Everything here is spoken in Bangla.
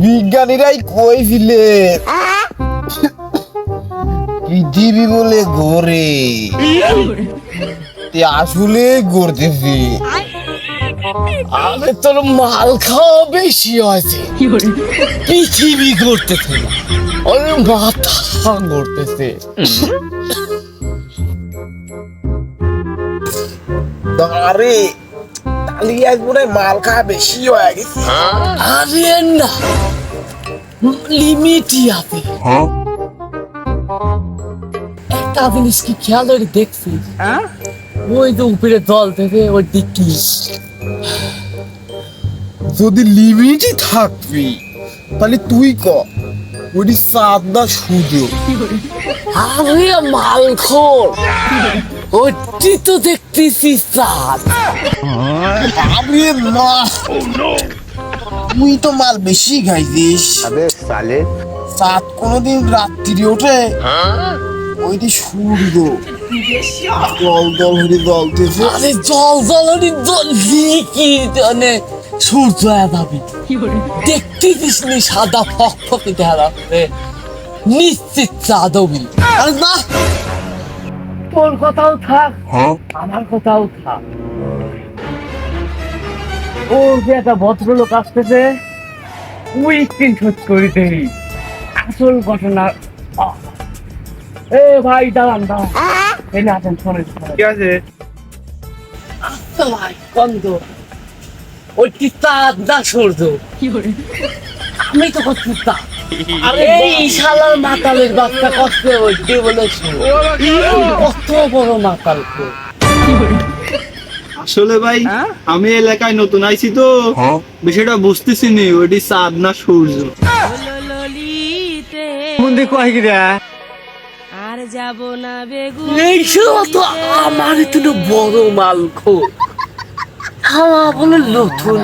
বিজ্ঞানীরাই কইছিলে পৃথিবী বলে ঘোরে? আসলে ঘুরতেছি। আরে তোর মাল খাওয়া বেশি আছে। পৃথিবী ঘুরতেছে না। মাথা ঘুরতেছে। আরে তাহলে একবারে মাল খাওয়া বেশি হয়ে গেছে। আরে না লিমিটই আছে। একটা জিনিস কি খেয়াল করে দেখছিস ওই যে উপরে জল থেকে ওই দিকি যদি লিমিটই থাকবি তাহলে তুই ক? ওই সাদা সুযোগ আরে মালখোর। ওটি তো দেখতেছি স্যার আরে মা। তুই তো মাল বেশি খাইছিস। আবে সালে। সাত রাত্রি ওঠে। সূর্য জল জল হরি জল আরে জল জল হরি জল কি সূর্য পাবি দেখতে সাদা ফক ফকে দেখা নিশ্চিত চাঁদবি না! তোর কথাও থাক আমার কথাও থাক। ও যে একটা ভদ্রলোক আসতেছে ওই স্ক্রিনশট করে দেই। আসল ঘটনা এ ভাই দাঁড়ান দাঁড়ান। এই না আছেন শোনেন কি আছে? আচ্ছা ভাই ওই আমি তো করছি চাঁদ আরে এই শালার মাতালের বাচ্চা কষ্ট হইতে বলেছে? কত বড় মাতাল আসলে ভাই আমি এলাকায় নতুন আইছি তো। বিষয়টা বুঝতেছি নি ওইটি চাঁদ না সূর্য। কয় আর যাব না বেগুন এই তো আমার তো বড় মাল খো আমার বলে নতুন।